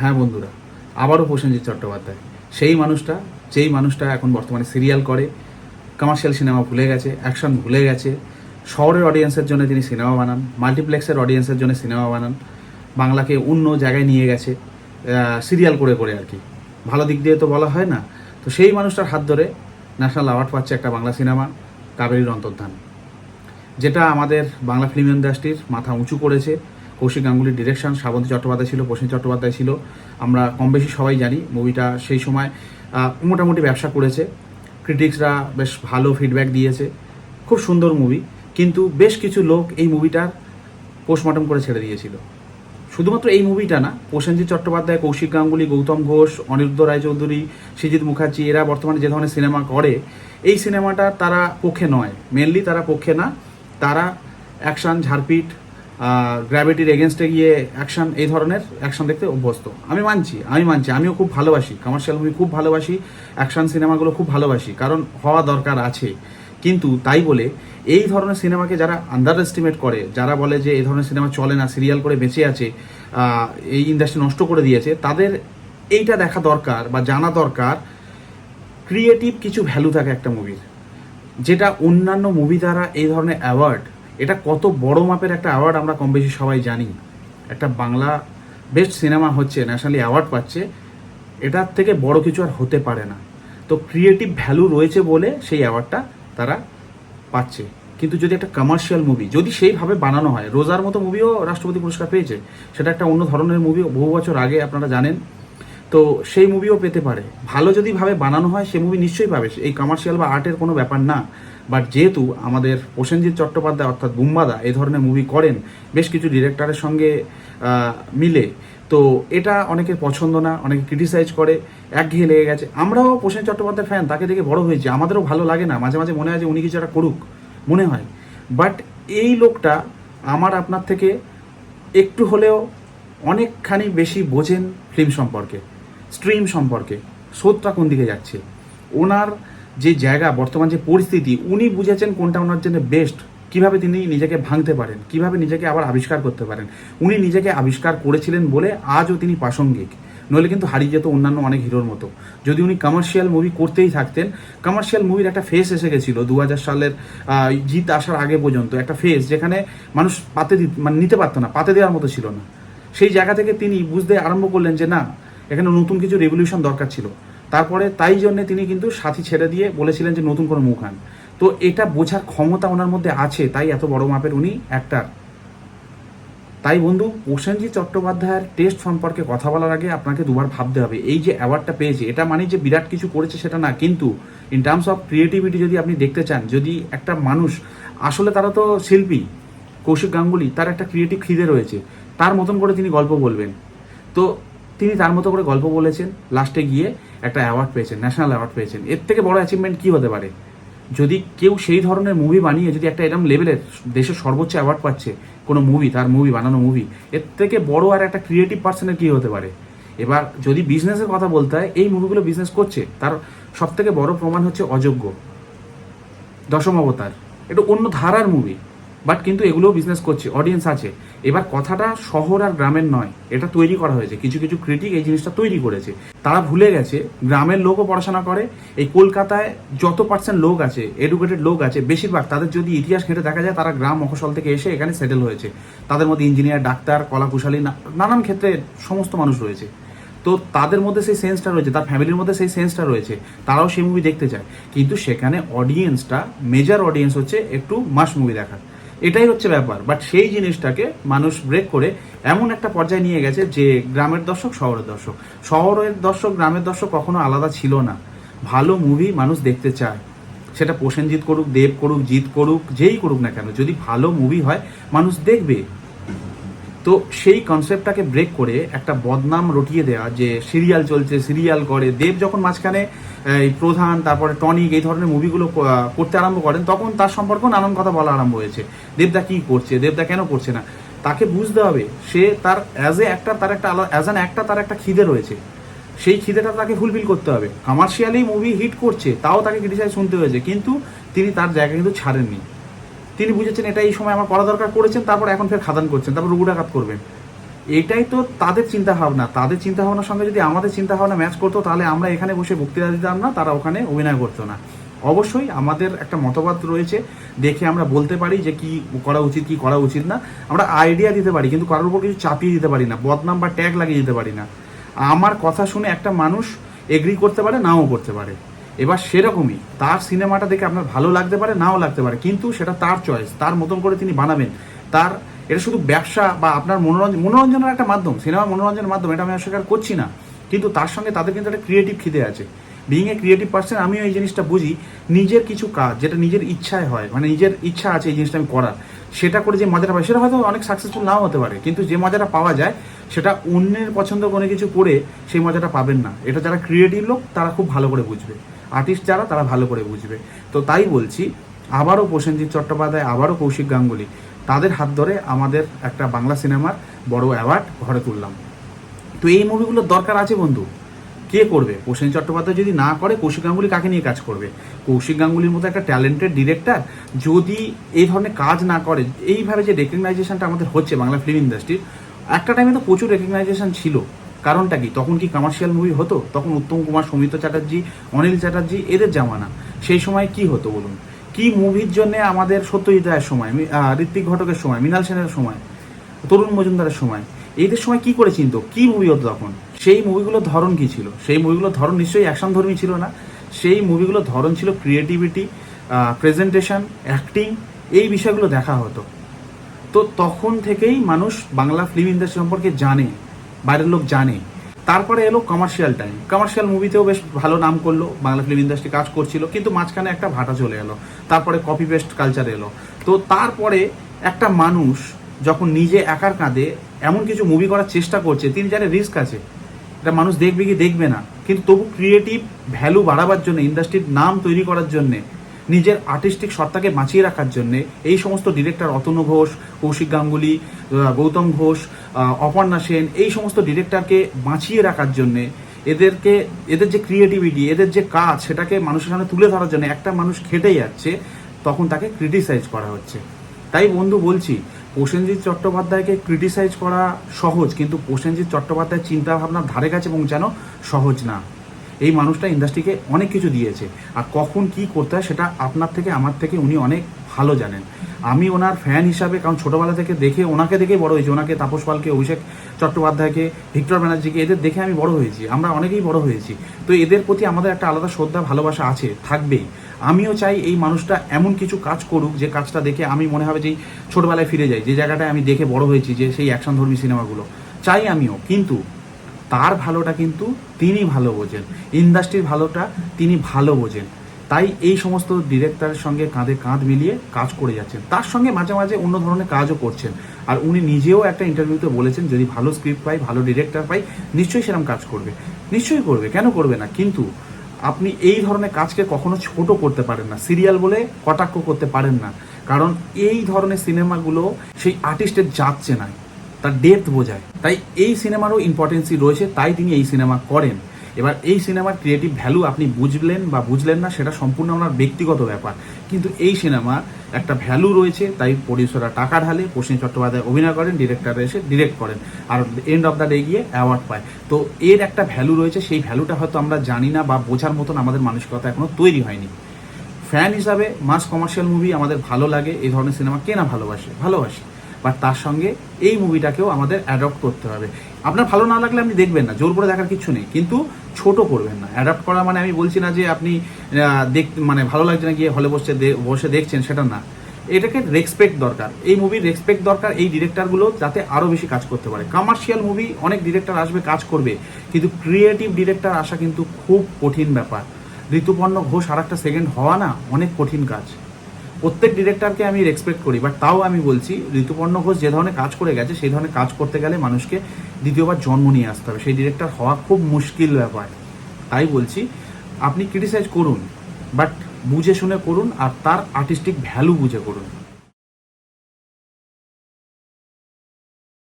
হ্যাঁ বন্ধুরা, আবারও প্রসেনজিৎ চট্টোপাধ্যায়। সেই মানুষটা, যেই মানুষটা এখন বর্তমানে সিরিয়াল করে কমার্শিয়াল সিনেমা ভুলে গেছে অ্যাকশন ভুলে গেছে, শহরের অডিয়েন্সের জন্য তিনি সিনেমা বানান মাল্টিপ্লেক্সের অডিয়েন্সের জন্য সিনেমা বানান, বাংলাকে অন্য জায়গায় নিয়ে গেছে সিরিয়াল করে করে আর কি। ভালো দিক দিয়ে তো বলা হয় না। তো সেই মানুষটার হাত ধরে ন্যাশনাল অ্যাওয়ার্ড পাচ্ছে একটা বাংলা সিনেমা কাবেরীর অন্তর্ধান। যেটা আমাদের বাংলা ফিল্ম ইন্ডাস্ট্রির মাথা উঁচু করেছে কৌশিক গাঙ্গুলির ডিরেকশন শ্রাবন্তী চট্টোপাধ্যায় ছিল প্রসেন চট্টোপাধ্যায় ছিল। আমরা কম বেশি সবাই জানি মুভিটা সেই সময় মোটামুটি ব্যবসা করেছে। ক্রিটিক্সরা বেশ ভালো ফিডব্যাক দিয়েছে। খুব সুন্দর মুভি কিন্তু বেশ কিছু লোক এই মুভিটার পোস্টমর্টম করে ছেড়ে দিয়েছিল। শুধুমাত্র এই মুভিটা না, প্রসেনজিৎ চট্টোপাধ্যায়, কৌশিক গাঙ্গুলি, গৌতম ঘোষ, অনিরুদ্ধ রায়চৌধুরী সৃজিত মুখার্জি, এরা বর্তমানে যে ধরনের সিনেমা করে, এই সিনেমাটা তারা পক্ষে নয়। মেনলি তারা পক্ষে না। তারা অ্যাকশন ঝাড়পিট গ্র্যাভিটির এগেনস্টে গিয়ে অ্যাকশন এই ধরনের অ্যাকশন দেখতে অভ্যস্ত। আমি মানছি আমি মানছি, আমিও খুব ভালোবাসি কমার্শিয়াল মুভি খুব ভালোবাসি অ্যাকশন সিনেমাগুলো খুব ভালোবাসি, কারণ হওয়া দরকার আছে। কিন্তু তাই বলে, এই ধরনের সিনেমাকে যারা আন্ডার এস্টিমেট করে, যারা বলে যে এই ধরনের সিনেমা চলে না সিরিয়াল করে বেঁচে আছে এই ইন্ডাস্ট্রি নষ্ট করে দিয়েছে, তাদের এইটা দেখা দরকার বা জানা দরকার ক্রিয়েটিভ কিছু ভ্যালু থাকে একটা মুভির যেটা অন্যান্য মুভি দ্বারা এই ধরনের অ্যাওয়ার্ড এটা কত বড় মাপের একটা অ্যাওয়ার্ড আমরা কম বেশি সবাই জানি। একটা বাংলা বেস্ট সিনেমা হচ্ছে ন্যাশনালি অ্যাওয়ার্ড পাচ্ছে, এটার থেকে বড় কিছু আর হতে পারে না। তো ক্রিয়েটিভ ভ্যালু রয়েছে বলে সেই অ্যাওয়ার্ডটা তারা পাচ্ছে। কিন্তু যদি একটা কমার্শিয়াল মুভি যদি সেইভাবে বানানো হয়, রোজার মতো মুভিও রাষ্ট্রপতি পুরস্কার পেয়েছে, সেটা একটা অন্য ধরনের মুভি বহু বছর আগে আপনারা জানেন তো সেই মুভিও পেতে পারে। ভালো যদি ভাবে বানানো হয়, সে মুভি নিশ্চয়ই পাবে। এই কমার্শিয়াল বা আর্টের কোনো ব্যাপার না। বাট যেহেতু আমাদের প্রসেনজিৎ চট্টোপাধ্যায়, অর্থাৎ বুম্বাদা, এই ধরনের মুভি করেন, বেশ কিছু ডিরেক্টরের সঙ্গে মিলে, তো এটা অনেকের পছন্দ না, অনেকে ক্রিটিসাইজ করে একঘেয়ে লেগে গেছে। আমরাও প্রসেনজিৎ চট্টোপাধ্যায় ফ্যান তাকে দেখে বড় হয়েছি। আমাদেরও ভালো লাগে না। মাঝে মাঝে মনে হয় যে উনি কিছু একটা করুক, মনে হয়। বাট এই লোকটা আমার আপনার থেকে একটু হলেও অনেকখানি বেশি বোঝেন ফিল্ম সম্পর্কে। স্ট্রিম সম্পর্কে, স্রোতটা কোন দিকে যাচ্ছে? ওনার যে জায়গা, বর্তমান যে পরিস্থিতি, উনি বুঝেছেন কোনটা ওনার জন্য বেস্ট কীভাবে তিনি নিজেকে ভাঙতে পারেন, কীভাবে নিজেকে আবার আবিষ্কার করতে পারেন। উনি নিজেকে আবিষ্কার করেছিলেন বলে আজও তিনি প্রাসঙ্গিক। নইলে কিন্তু হারিয়ে যেত অন্যান্য অনেক হিরোর মতো। যদি উনি কমার্শিয়াল মুভি করতেই থাকতেন কমার্শিয়াল মুভির একটা ফেস এসে গেছিল দু সালের জিত আসার আগে পর্যন্ত, একটা ফেস যেখানে মানুষ পাতে মানে নিতে পারতো না, পাতে দেওয়ার মতো ছিল না। সেই জায়গা থেকে তিনি বুঝতে আরম্ভ করলেন যে না এখানে নতুন কিছু রেভলিউশন দরকার ছিল। তারপরে তাই জন্য তিনি কিন্তু সাথী ছেড়ে দিয়ে বলেছিলেন যে নতুন কোনো মুখ আন। তো এটা বোঝার ক্ষমতা ওনার মধ্যে আছে, তাই এত বড় মাপের উনি অ্যাক্টার তাই বন্ধু, প্রসেনজিৎ চট্টোপাধ্যায়ের টেস্ট সম্পর্কে কথা বলার আগে আপনাকে দুবার ভাবতে হবে। এই যে অ্যাওয়ার্ডটা পেয়েছে, এটা মানে যে বিরাট কিছু করেছে সেটা না, কিন্তু ইন টার্মস অফ ক্রিয়েটিভিটি যদি আপনি দেখতে চান, যদি একটা মানুষ, আসলে তারা তো শিল্পী, কৌশিক গাঙ্গুলি, তার একটা ক্রিয়েটিভ খিদে রয়েছে, তার মতন করে তিনি গল্প বলবেন। তো তিনি তার মতো করে গল্প বলেছেন লাস্টে গিয়ে একটা অ্যাওয়ার্ড পেয়েছেন ন্যাশনাল অ্যাওয়ার্ড পেয়েছেন। এর থেকে বড় অ্যাচিভমেন্ট কী হতে পারে? যদি কেউ সেই ধরনের মুভি বানিয়ে, যদি একটা এরকম লেভেলের দেশের সর্বোচ্চ অ্যাওয়ার্ড পাচ্ছে, কোনো মুভি তার মুভি বানানো মুভি এর থেকে বড় আর একটা ক্রিয়েটিভ পার্সনের কী হতে পারে? এবার, যদি বিজনেসের কথা বলতে হয়, এই মুভিগুলো বিজনেস করছে, তার সব থেকে বড় প্রমাণ হচ্ছে অযোগ্য, দশম অবতার। এটা অন্য ধারার মুভি বাট কিন্তু এগুলোও বিজনেস করছে অডিয়েন্স আছে। এবার কথাটা শহর আর গ্রামের নয়, এটা তৈরি করা হয়েছে। কিছু কিছু ক্রিটিক এই জিনিসটা তৈরি করেছে। তারা ভুলে গেছে, গ্রামের লোকও পড়াশোনা করে, এই কলকাতায় যত পার্সেন্ট লোক আছে এডুকেটেড লোক আছে, বেশিরভাগ তাদের যদি ইতিহাস ঘেঁটে দেখা যায়, তারা গ্রাম মফসল থেকে এসে এখানে সেটেল হয়েছে। তাদের মধ্যে ইঞ্জিনিয়ার ডাক্তার, কলাকুশলী নানান ক্ষেত্রে সমস্ত মানুষ রয়েছে। তো তাদের মধ্যে সেই সেন্সটা রয়েছে, তার ফ্যামিলির মধ্যে সেই সেন্সটা রয়েছে, তারাও সেই মুভি দেখতে চায়। কিন্তু সেখানে অডিয়েন্সটা মেজর অডিয়েন্স হচ্ছে একটু মাস মুভি দেখার এটাই হচ্ছে ব্যাপার। বাট সেই জিনিসটাকে মানুষ ব্রেক করে এমন একটা পর্যায়ে নিয়ে গেছে যে গ্রামের দর্শক, শহরের দর্শক। শহরের দর্শক, গ্রামের দর্শক কখনো আলাদা ছিল না। ভালো মুভি মানুষ দেখতে চায়। সেটা প্রসেনজিৎ করুক, দেব করুক, জিৎ করুক, যেই করুক না কেন, যদি ভালো মুভি হয়, মানুষ দেখবে। তো সেই কনসেপ্টটাকে ব্রেক করে একটা বদনাম রটিয়ে দেওয়া যে সিরিয়াল চলছে সিরিয়াল করে, দেব যখন মাঝখানে, এই প্রধান, তারপরে টনিক, এই ধরনের মুভিগুলো করতে আরম্ভ করেন, তখন তার সম্পর্কেও নানান কথা বলা আরম্ভ হয়েছে। দেবদা কি করছে, দেবদা কেন করছে না? তাকে বুঝতে হবে, সে তার অ্যাজ এ একটা তার একটা অ্যাজ অ্যান একটা তার একটা খিদে রয়েছে। সেই খিদেটা তাকে ফুলফিল করতে হবে। কমার্শিয়ালি মুভি হিট করছে, তাও তাকে ক্রিটিসাইজ শুনতে হয়েছে, কিন্তু তিনি তার জায়গা কিন্তু ছাড়েননি। তিনি বুঝেছেন এটা এই সময় আমার করা দরকার করেছেন, তারপর এখন ফের খাদান করছেন, তারপর রুগুডাঘাত করবেন। এটাই তো তাদের চিন্তা ভাবনা তাদের চিন্তা ভাবনার সঙ্গে যদি আমাদের চিন্তা ভাবনা ম্যাচ করতো, তাহলে আমরা এখানে বসে বক্তৃতা দিতাম না, তারা ওখানে অভিনয় করতো না। অবশ্যই আমাদের একটা মতবাদ রয়েছে, দেখে আমরা বলতে পারি যে কি করা উচিত, কি করা উচিত না। আমরা আইডিয়া দিতে পারি, কিন্তু কারোর উপর কিছু চাপিয়ে দিতে পারি না, বদনাম বা ট্যাগ লাগিয়ে দিতে পারি না। আমার কথা শুনে একটা মানুষ এগ্রি করতে পারে, নাও করতে পারে। এবার সেরকমই তার সিনেমাটা দেখে আপনার ভালো লাগতে পারে, নাও লাগতে পারে, কিন্তু সেটা তার চয়েস তার মতন করে তিনি বানাবেন। তার, এটা শুধু ব্যবসা বা আপনার মনোরঞ্জন, মনোরঞ্জনের একটা মাধ্যম, সিনেমা মনোরঞ্জনের মাধ্যম, এটা আমি অস্বীকার করছি না, কিন্তু তার সঙ্গে তাদের কিন্তু একটা ক্রিয়েটিভ খিদে আছে। বিইং এ ক্রিয়েটিভ পার্সন আমিও এই জিনিসটা বুঝি, নিজের কিছু কাজ, যেটা নিজের ইচ্ছায় হয় মানে নিজের ইচ্ছা আছে এই জিনিসটা আমি করার, সেটা করে যে মজাটা পাই, সেটা হয়তো অনেক সাকসেসফুল নাও হতে পারে, কিন্তু যে মজাটা পাওয়া যায়, সেটা অন্যের পছন্দ কোনো কিছু করে সেই মজাটা পাবেন না। এটা যারা ক্রিয়েটিভ লোক, তারা খুব ভালো করে বুঝবে। আর্টিস্ট যারা, তারা ভালো করে বুঝবে। তো তাই বলছি, আবারও প্রসেনজিৎ চট্টোপাধ্যায়, আবারও কৌশিক গাঙ্গুলি, তাদের হাত ধরে আমাদের একটা বাংলা সিনেমার বড় অ্যাওয়ার্ড ঘরে তুললাম। তো এই মুভিগুলোর দরকার আছে বন্ধু। কে করবে? প্রসেন চট্টোপাধ্যায় যদি না করে, কৌশিক গাঙ্গুলি কাকে নিয়ে কাজ করবে? কৌশিক গাঙ্গুলির মতো একটা ট্যালেন্টেড ডিরেক্টর যদি এই ধরনের কাজ না করে, এইভাবে যে রেকগনাইজেশনটা আমাদের হচ্ছে বাংলা ফিল্ম ইন্ডাস্ট্রির একটা টাইমে তো প্রচুর রেকগনাইজেশন ছিল। কারণটা কি? তখন কি কমার্শিয়াল মুভি হতো? তখন উত্তম কুমার, সৌমিত্র চ্যাটার্জি, অনিল চ্যাটার্জি, এদের জামানা। সেই সময় কি হতো বলুন? কি মুভির জন্য আমাদের সত্যজিৎ রায়ের সময় ঋত্বিক ঘটকের সময়, মৃণাল সেনের সময়, তরুণ মজুমদারের সময়, এদের সময় কি করে চিনতো? কি মুভি হতো তখন? সেই মুভিগুলোর ধরন কি ছিল? সেই মুভিগুলোর ধরন নিশ্চয়ই অ্যাকশন ধর্মী ছিল না। সেই মুভিগুলোর ধরন ছিল ক্রিয়েটিভিটি প্রেজেন্টেশন অ্যাক্টিং এই বিষয়গুলো দেখা হতো। তো তখন থেকেই মানুষ বাংলা ফিল্ম ইন্ডাস্ট্রি সম্পর্কে জানে। বাইরের লোক জানে। তারপরে এলো কমার্শিয়াল টাইম কমার্শিয়াল মুভিতেও বেশ ভালো নাম করল, বাংলা ফিল্ম ইন্ডাস্ট্রি কাজ করছিল, কিন্তু মাঝখানে একটা ভাটা চলে এলো। তারপরে কপি পেস্ট কালচার এলো। তো তারপরে একটা মানুষ যখন নিজে একার কাঁধে এমন কিছু মুভি করার চেষ্টা করছে, তিনি জানে রিস্ক আছে। এটা মানুষ দেখবে কি দেখবে না। কিন্তু তবু ক্রিয়েটিভ ভ্যালু বাড়াবার জন্য ইন্ডাস্ট্রির নাম তৈরি করার জন্যে নিজের আর্টিস্টিক সত্তাকে বাঁচিয়ে রাখার জন্যে এই সমস্ত ডিরেক্টর অতনু ঘোষ, কৌশিক গাঙ্গুলি গৌতম ঘোষ অপর্ণা সেন, এই সমস্ত ডিরেক্টরকে বাঁচিয়ে রাখার জন্যে এদেরকে, এদের যে ক্রিয়েটিভিটি এদের যে কাজ সেটাকে মানুষের সামনে তুলে ধরার জন্য একটা মানুষ খেটে যাচ্ছে, তখন তাকে ক্রিটিসাইজ করা হচ্ছে। তাই বন্ধু বলছি, প্রসেনজিৎ চট্টোপাধ্যায়কে ক্রিটিসাইজ করা সহজ, কিন্তু প্রসেনজিৎ চট্টোপাধ্যায়ের চিন্তা ভাবনার ধারে কাছে পৌঁছানো সহজ না। এই মানুষটা ইন্ডাস্ট্রিকে অনেক কিছু দিয়েছে। আর কখন কি করতে হয় সেটা আপনার থেকে, আমার থেকে উনি অনেক ভালো জানেন। আমি ওনার ফ্যান হিসাবে, কারণ ছোটবেলা থেকে দেখে, ওনাকে দেখে বড় হয়েছি। ওনাকে তাপস পালকে, অভিষেক চট্টোপাধ্যায়কে, ভিক্টর ব্যানার্জিকে, এদের দেখে আমি বড় হয়েছি। আমরা অনেকেই বড় হয়েছি। তো এদের প্রতি আমাদের একটা আলাদা শ্রদ্ধা, ভালোবাসা আছে, থাকবেই। আমিও চাই এই মানুষটা এমন কিছু কাজ করুক, যে কাজটা দেখে আমি মনে হবে যে ছোটবেলায় ফিরে যাই। যে জায়গাটায় আমি দেখে বড় হয়েছি, যে সেই অ্যাকশন ধর্মী সিনেমাগুলো চাই আমিও। কিন্তু তার ভালোটা কিন্তু তিনি ভালো বোঝেন। ইন্ডাস্ট্রির ভালোটা তিনি ভালো বোঝেন। তাই এই সমস্ত ডিরেক্টরের সঙ্গে কাঁধে কাঁধ মিলিয়ে কাজ করে যাচ্ছেন। তার সঙ্গে মাঝে মাঝে অন্য ধরনের কাজও করছেন। আর উনি নিজেও একটা ইন্টারভিউতে বলেছেন, যদি ভালো স্ক্রিপ্ট পাই, ভালো ডিরেক্টর পাই, নিশ্চয়ই সেরকম কাজ করবে। নিশ্চয়ই করবে, কেন করবে না? কিন্তু আপনি এই ধরনের কাজকে কখনো ছোট করতে পারেন না। সিরিয়াল বলে কটাক্ষ করতে পারেন না। কারণ এই ধরনের সিনেমাগুলো সেই আর্টিস্টের যাচ্ছে চেনায় তার ডেপথ বোঝায়। তাই এই সিনেমারও ইম্পর্টেন্সি রয়েছে, তাই তিনি এই সিনেমা করেন। এবার এই সিনেমার ক্রিয়েটিভ ভ্যালু আপনি বুঝলেন বা বুঝলেন না, সেটা সম্পূর্ণ আপনার ব্যক্তিগত ব্যাপার। কিন্তু এই সিনেমার একটা ভ্যালু রয়েছে, তাই প্রডিউসাররা টাকা ঢালে প্রসেন চট্টোপাধ্যায় অভিনয় করেন ডিরেক্টররা এসে ডিরেক্ট করেন, আর এন্ড অফ দ্য ডে গিয়ে অ্যাওয়ার্ড পায়। তো এর একটা ভ্যালু রয়েছে, সেই ভ্যালুটা হয়তো আমরা জানি না বা বোঝার মতন আমাদের মানসিকতা এখনও তৈরি হয়নি। ফ্যান হিসাবে মাস কমার্শিয়াল মুভি আমাদের ভালো লাগে এই ধরনের সিনেমা কেনা ভালোবাসে, ভালোবাসি। বাট তার সঙ্গে এই মুভিটাকেও আমাদের অ্যাডপ্ট করতে হবে। আপনার ভালো না লাগলে আপনি দেখবেন না, জোর করে দেখার কিছু নেই। কিন্তু ছোট করবেন না। অ্যাডাপ্ট করা মানে আমি বলছি না যে আপনি দেখ মানে ভালো লাগছে না গিয়ে হলে বসে বসে দেখছেন, সেটা না। এটাকে রেসপেক্ট দরকার। এই মুভির রেসপেক্ট দরকার এই ডিরেক্টরগুলো যাতে আরও বেশি কাজ করতে পারে। কমার্শিয়াল মুভি অনেক ডিরেক্টর আসবে, কাজ করবে। কিন্তু ক্রিয়েটিভ ডিরেক্টর আসা কিন্তু খুব কঠিন ব্যাপার। ঋতুপর্ণ ঘোষ আর একটা সেকেন্ড হওয়া না অনেক কঠিন কাজ। প্রত্যেক ডিরেক্টরকে আমি রেসপেক্ট করি বাট তাও আমি বলছি, ঋতুপর্ণ ঘোষ যে ধরনের কাজ করে গেছে, সেই ধরনের কাজ করতে গেলে মানুষকে দ্বিতীয়বার জন্ম নিয়ে আসতে হবে। সেই ডিরেক্টর হওয়া খুব মুশকিল ব্যাপার। তাই বলছি, আপনি ক্রিটিসাইজ করুন বাট বুঝে শুনে করুন, আর তার আর্টিস্টিক ভ্যালু বুঝে করুন।